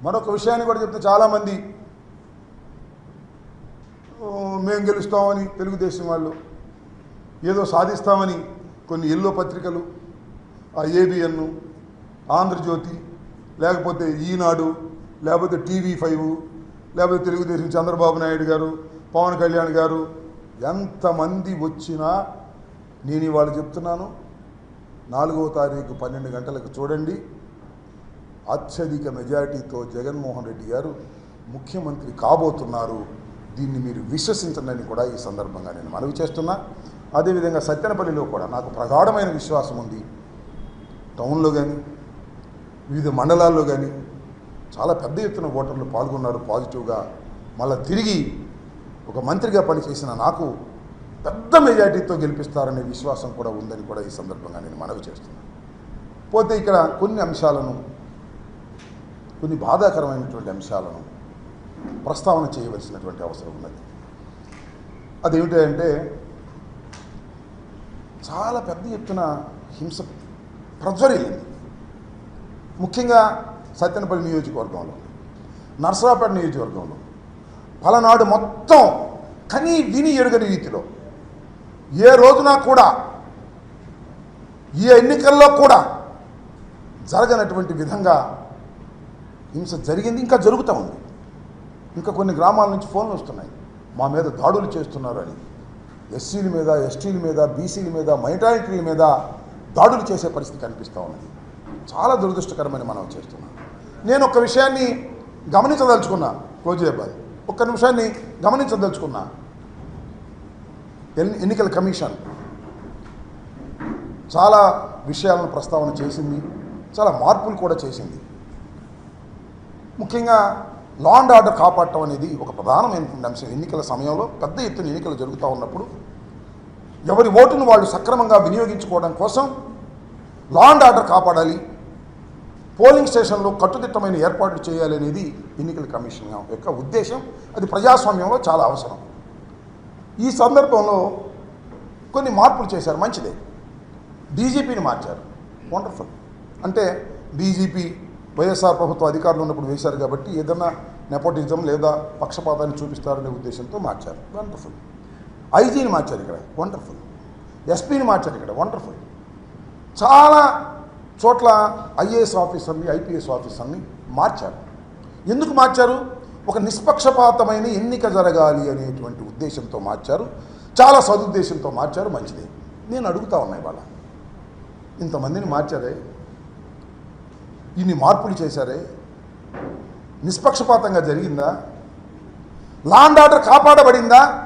మరొక విషయాన్ని కూడా చెప్తే చాలామంది మేము గెలుస్తామని తెలుగుదేశం వాళ్ళు ఏదో సాధిస్తామని కొన్ని ఎల్లో పత్రికలు ఆ ఏబిఎన్ ఆంధ్రజ్యోతి లేకపోతే ఈనాడు లేకపోతే టీవీ ఫైవ్ లేకపోతే తెలుగుదేశం చంద్రబాబు నాయుడు గారు పవన్ కళ్యాణ్ గారు ఎంతమంది వచ్చినా నేను ఇవాళ చెప్తున్నాను నాలుగవ తారీఖు పన్నెండు గంటలకు చూడండి. అత్యధిక మెజారిటీతో జగన్మోహన్ రెడ్డి గారు ముఖ్యమంత్రి కాబోతున్నారు. దీన్ని మీరు విశ్వసించండి కూడా ఈ సందర్భంగా నేను మనవి చేస్తున్నా. అదేవిధంగా సత్యనపల్లిలో కూడా నాకు ప్రగాఢమైన విశ్వాసం ఉంది. టౌన్లో కానీ వివిధ మండలాల్లో కానీ చాలా పెద్ద ఎత్తున ఓటర్లు పాల్గొన్నారు పాజిటివ్గా. మళ్ళీ తిరిగి ఒక మంత్రిగా పనిచేసిన నాకు పెద్ద మెజారిటీతో గెలిపిస్తారనే విశ్వాసం కూడా ఉందని కూడా ఈ సందర్భంగా నేను మనవి చేస్తున్నాను పోతే ఇక్కడ కొన్ని అంశాలను కొన్ని బాధాకరమైనటువంటి అంశాలను ప్రస్తావన చేయవలసినటువంటి అవసరం ఉన్నది. అదేమిటంటే చాలా పెద్ద ఎత్తున హింస ప్రజ్వరిల్లింది. ముఖ్యంగా సత్యనపల్లి నియోజకవర్గంలో నర్సరాపేట నియోజకవర్గంలో పలనాడు మొత్తం కనీ విని ఎరుగని రీతిలో ఏ రోజున కూడా ఏ ఎన్నికల్లో కూడా జరగనటువంటి విధంగా హింస జరిగింది ఇంకా జరుగుతూ ఉంది. ఇంకా కొన్ని గ్రామాల నుంచి ఫోన్లు వస్తున్నాయి. మా మీద దాడులు చేస్తున్నారు అని ఎస్సీల మీద ఎస్టీల మీద బీసీల మీద మైనారిటీల మీద దాడులు చేసే పరిస్థితి కనిపిస్తూ ఉన్నది. చాలా దురదృష్టకరమైన మనం చేస్తున్నాం. నేను ఒక విషయాన్ని గమనించదలుచుకున్నా కోజేబాద్ ఒక్క నిమిషాన్ని గమనించదలుచుకున్నా. ఎన్నికల కమిషన్ చాలా విషయాలను ప్రస్తావన చేసింది చాలా మార్పులు కూడా చేసింది. ముఖ్యంగా లా అండ్ ఆర్డర్ కాపాడటం అనేది ఒక ప్రధానమైనటువంటి అంశం. ఎన్నికల సమయంలో పెద్ద ఎత్తున ఎన్నికలు జరుగుతూ ఉన్నప్పుడు ఎవరి ఓటును వాళ్ళు సక్రమంగా వినియోగించుకోవడం కోసం లా అండ్ ఆర్డర్ కాపాడాలి పోలింగ్ స్టేషన్లో కట్టుదిట్టమైన ఏర్పాట్లు చేయాలి అనేది ఎన్నికల కమిషన్ యొక్క ఉద్దేశం. అది ప్రజాస్వామ్యంలో చాలా అవసరం. ఈ సందర్భంలో కొన్ని మార్పులు చేశారు. మంచిదే. డీజీపీని మార్చారు. వండర్ఫుల్. అంటే డీజీపీ వైఎస్ఆర్ ప్రభుత్వ అధికారులు ఉన్నప్పుడు వేశారు కాబట్టి ఏదైనా నెపోటిజం లేదా పక్షపాతాన్ని చూపిస్తారనే ఉద్దేశంతో మార్చారు. వండర్ఫుల్ ఐజీని మార్చారు ఇక్కడ. వండర్ఫుల్ ఎస్పీని మార్చారు ఇక్కడ. వండర్ఫుల్ చాలా చోట్ల ఐఏఎస్ ఆఫీసర్ని ఐపీఎస్ ఆఫీసర్ని మార్చారు. ఎందుకు మార్చారు? ఒక నిష్పక్షపాతమైన ఎన్నిక జరగాలి అనేటువంటి ఉద్దేశంతో మార్చారు. చాలా సదుద్దేశంతో మార్చారు. మంచిదే. నేను అడుగుతా ఉన్నాయి వాళ్ళ ఇంతమందిని మార్చారే? ఇన్ని మార్పులు చేశారే? నిష్పక్షపాతంగా జరిగిందా? Law and order కాపాడబడిందా?